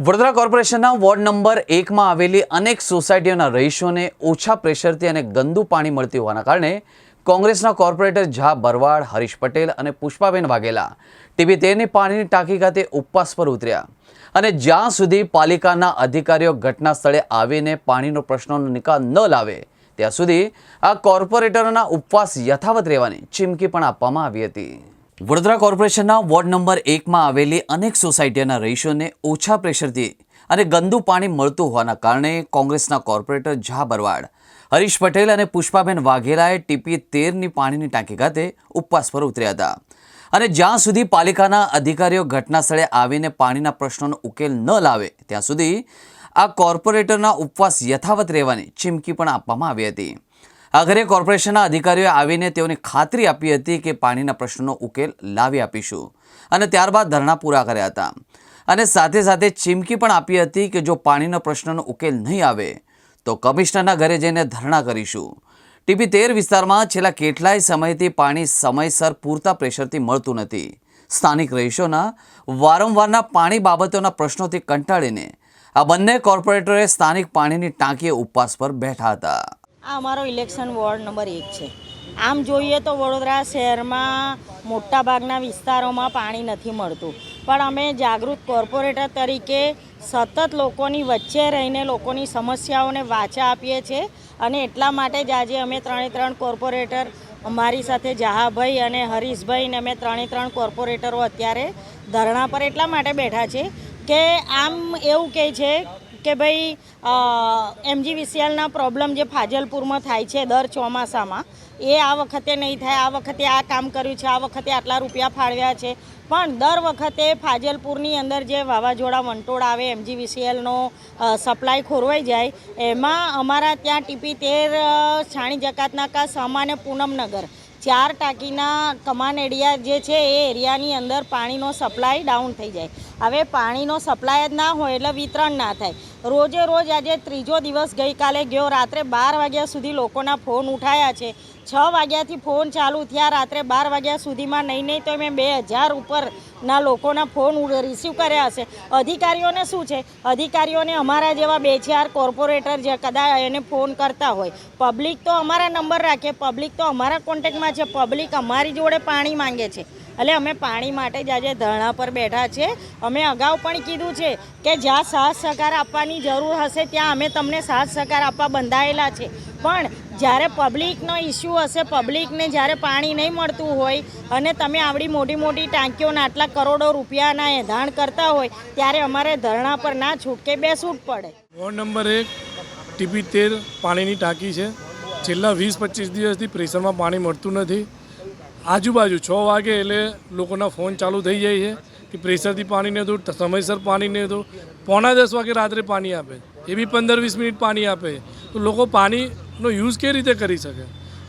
વડોદરા કોર્પોરેશનના ward number એકમાં આવેલી અનેક સોસાયટીઓના રહીશોને ઓછા પ્રેશરથી અને ગંદુ પાણી મળતી હોવાના કારણે કોંગ્રેસના કોર્પોરેટર ઝા બરવાડ, હરીશ પટેલ અને પુષ્પાબેન વાઘેલા ટીબી તેરની પાણીની ટાંકી ખાતે ઉપવાસ પર ઉતર્યા. અને જ્યાં સુધી પાલિકાના અધિકારીઓ ઘટના સ્થળે આવીને પાણીનો પ્રશ્નોનો નિકાલ ન લાવે, ત્યાં સુધી આ કોર્પોરેટરોના ઉપવાસ યથાવત રહેવાની ચીમકી પણ આપવામાં આવી હતી. વડોદરા કોર્પોરેશનના વોર્ડ નંબર એકમાં આવેલી અનેક સોસાયટીના રહીશોને ઓછા પ્રેશરથી અને ગંદુ પાણી મળતું હોવાના કારણે કોંગ્રેસના કોર્પોરેટર ઝા બરવાડ, હરીશ પટેલ અને પુષ્પાબેન વાઘેલાએ ટીપી તેરની પાણીની ટાંકી ખાતે ઉપવાસ પર ઉતર્યા હતા. અને જ્યાં સુધી પાલિકાના અધિકારીઓ ઘટના સ્થળે આવીને પાણીના પ્રશ્નોનો ઉકેલ ન લાવે, ત્યાં સુધી આ કોર્પોરેટરના ઉપવાસ યથાવત રહેવાની ચીમકી પણ આપવામાં આવી હતી. આખરે કોર્પોરેશનના અધિકારીઓએ આવીને તેઓને ખાતરી આપી હતી કે પાણીના પ્રશ્નોનો ઉકેલ લાવી આપીશું. અને ત્યારબાદ ધરણા પૂરા કર્યા હતા. અને સાથે સાથે ચીમકી પણ આપી હતી કે જો પાણીના પ્રશ્નનો ઉકેલ નહીં આવે, તો કમિશનરના ઘરે જઈને ધરણા કરીશું. ટીપી તેર વિસ્તારમાં છેલ્લા કેટલાય સમયથી પાણી સમયસર પૂરતા પ્રેશરથી મળતું નથી. સ્થાનિક રહીશોના વારંવારના પાણી બાબતોના પ્રશ્નોથી કંટાળીને આ બંને કોર્પોરેટરોએ સ્થાનિક પાણીની ટાંકીએ ઉપવાસ પર બેઠા હતા. આ અમારો ઇલેક્શન વોર્ડ નંબર એક છે. આમ જોઈએ તો વડોદરા શહેરમાં મોટાભાગના વિસ્તારોમાં પાણી નથી મળતું. પણ અમે જાગૃત કોર્પોરેટર તરીકે સતત લોકોની વચ્ચે રહીને લોકોની સમસ્યાઓને વાચા આપીએ છીએ અને એટલા માટે જ આજે અમે ત્રણે ત્રણ કોર્પોરેટર અમારી સાથે જહાભાઈ અને હરીશભાઈ ને અમે ત્રણે ત્રણ કોર્પોરેટરો અત્યારે ધરણા પર એટલા માટે બેઠા છે કે આમ એવું કહે છે કે ભાઈ એમજીવીસીએલના પ્રોબ્લેમ જે ફાજલપુરમાં થાય છે દર ચોમાસામાં, એ આ વખતે નહીં થાય, આ વખતે આ કામ કર્યું છે, આ વખતે આટલા રૂપિયા ફાળવ્યા છે. પણ દર વખતે ફાજલપુરની અંદર જે વાવાઝોડા વંટોળ આવે એમજીવીસીએલનો સપ્લાય ખોરવાઈ જાય, એમાં અમારા ત્યાં ટીપી તેર છાણી છાણી જકાતનાકા સામાન્ય પૂનમનગર ચાર ટાંકીના કમાન એરિયા જે છે એ એરિયાની અંદર પાણીનો સપ્લાય ડાઉન થઈ જાય. હવે પાણીનો સપ્લાય જ ના હોય એટલે વિતરણ ના થાય. રોજે રોજ આજે ત્રીજો દિવસ ગઈકાલે ગયો. રાત્રે બાર વાગ્યા સુધી લોકોના ફોન ઉઠાયા છે. છ વાગ્યાથી ફોન ચાલુ થયા. રાત્રે બાર વાગ્યા સુધીમાં નહીં નહીં તો મેં બે હજાર ઉપરના લોકોના ફોન રિસીવ કર્યા હશે. અધિકારીઓને શું છે? અધિકારીઓને અમારા જેવા બે ચાર કોર્પોરેટર જે કદાચ એને ફોન કરતા હોય. પબ્લિક તો અમારા નંબર રાખે. પબ્લિક તો અમારા કોન્ટેક્ટમાં છે. પબ્લિક અમારી જોડે પાણી માંગે છે. એટલે અમે પાણી માટે જ આજે ધરણા પર બેઠા છે અમે અગાઉ પણ કીધું છે કે જ્યાં સાથ સહકાર આપવાની જરૂર હશે ત્યાં અમે તમને સાથ સહકાર આપવા બંધાયેલા છે. પણ જ્યારે પબ્લિકનો ઇસ્યુ હશે, પબ્લિકને જ્યારે પાણી નહીં મળતું હોય અને તમે આવડી મોટી મોટી ટાંકીઓના આટલા કરોડો રૂપિયાના એંધાણ કરતા હોય, ત્યારે અમારે ધરણા પર ના છૂટકે બેસવું પડે. વોર્ડ નંબર એક, ટીપી તેર પાણીની ટાંકી છે. છેલ્લા વીસ પચીસ દિવસથી પ્રેશરમાં પાણી મળતું નથી. આજુબાજુ છ વાગે એટલે લોકોના ફોન ચાલુ થઈ જાય છે કે પ્રેશરથી પાણી નહીં હતું સમયસર પાણી નહીં હતું પોણા દસ વાગે રાત્રે પાણી આપે. એ બી પંદર વીસ મિનિટ પાણી આપે. તો લોકો પાણીનો યુઝ કેવી રીતે કરી શકે?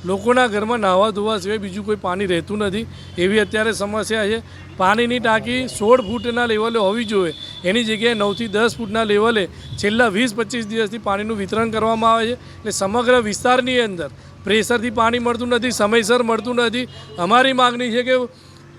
લોકોના ઘરમાં નાહવા ધોવા સિવાય બીજું કોઈ પાણી રહેતું નથી. એવી અત્યારે સમસ્યા છે. પાણીની ટાંકી સોળ ફૂટના લેવલે હોવી જોઈએ. એની જગ્યાએ નવથી દસ ફૂટના લેવલે છેલ્લા વીસ પચીસ દિવસથી પાણીનું વિતરણ કરવામાં આવે છે. એટલે સમગ્ર વિસ્તારની અંદર પ્રેશરથી પાણી મળતું નથી, સમયસર મળતું નથી. અમારી માગણી છે કે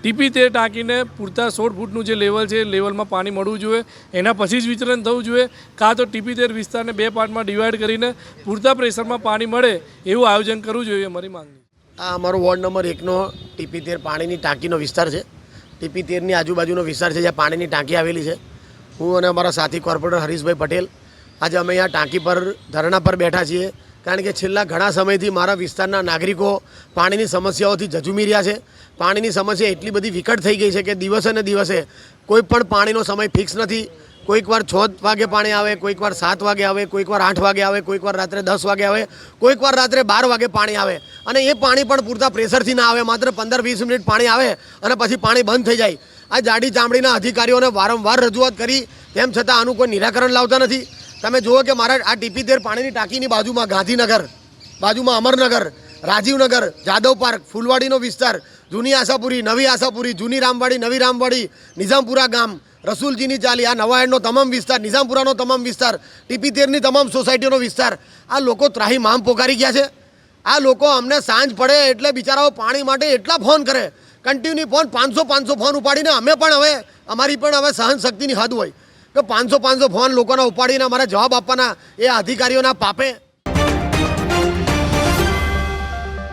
ટીપી તે ટાંકીને પૂરતા સોળ ફૂટનું જે લેવલ છે, એ લેવલમાં પાણી મળવું જોઈએ. એના પછી જ વિતરણ થવું જોઈએ. કાં તો ટીપી તેર વિસ્તારને બે પાર્ટમાં ડિવાઈડ કરીને પૂરતા પ્રેશરમાં પાણી મળે એવું આયોજન કરવું જોઈએ અમારી માંગણી. આ અમારો વોર્ડ નંબર એકનો ટીપી તેર પાણીની ટાંકીનો વિસ્તાર છે. ટીપી તેરની આજુબાજુનો વિસ્તાર છે જ્યાં પાણીની ટાંકી આવેલી છે. હું અને અમારા સાથી કોર્પોરેટર હરીશભાઈ પટેલ આજે અમે અહીંયા ટાંકી પર, ધરણા પર બેઠા છીએ. કારણ કે છેલ્લા ઘણા સમયથી મારા વિસ્તારના નાગરિકો પાણીની સમસ્યાઓથી ઝઝુમી રહ્યા છે. પાણીની સમસ્યા એટલી બધી વિકટ થઈ ગઈ છે કે દિવસે ને દિવસે કોઈ પણ પાણીનો સમય ફિક્સ નથી. કોઈક વાર છ વાગે પાણી આવે, કોઈક વાર સાત વાગે આવે, કોઈક વાર આઠ વાગે આવે, કોઈક વાર રાત્રે દસ વાગે આવે, કોઈક વાર રાત્રે બાર વાગે પાણી આવે. અને એ પાણી પણ પૂરતા પ્રેશરથી ના આવે, માત્ર પંદર વીસ મિનિટ પાણી આવે અને પછી પાણી બંધ થઈ જાય. આ જાડી ચામડીના અધિકારીઓને વારંવાર રજૂઆત કરી, તેમ છતાં આનું કોઈ નિરાકરણ લાવતા નથી. તમે જુઓ કે મારા આ ટીપી તેર પાણીની ટાંકીની બાજુમાં ગાંધીનગર, બાજુમાં અમરનગર, રાજીવનગર, જાદવ પાર્ક, ફૂલવાડીનો વિસ્તાર, જૂની આશાપુરી, નવી આશાપુરી, જૂની રામવાડી, નવી રામવાડી, નિઝામપુરા ગામ, રસુલજીની ચાલી, આ નવાયણનો તમામ વિસ્તાર, નિઝામપુરાનો તમામ વિસ્તાર, ટીપી તેરની તમામ સોસાયટીનો વિસ્તાર, આ લોકો ત્રાહી મામ પોકારી ગયા છે. આ લોકો અમને સાંજ પડે એટલે બિચારાઓ પાણી માટે એટલા ફોન કરે. કન્ટિન્યુ ફોન, પાંચસો પાંચસો ફોન ઉપાડીને અમે પણ હવે, અમારી પણ હવે સહન શક્તિની હદ હોય. કે પાંચસો પાંચસો ફોન લોકોના ઉપાડીને અમારે જવાબ આપવાના એ અધિકારીઓના પાપે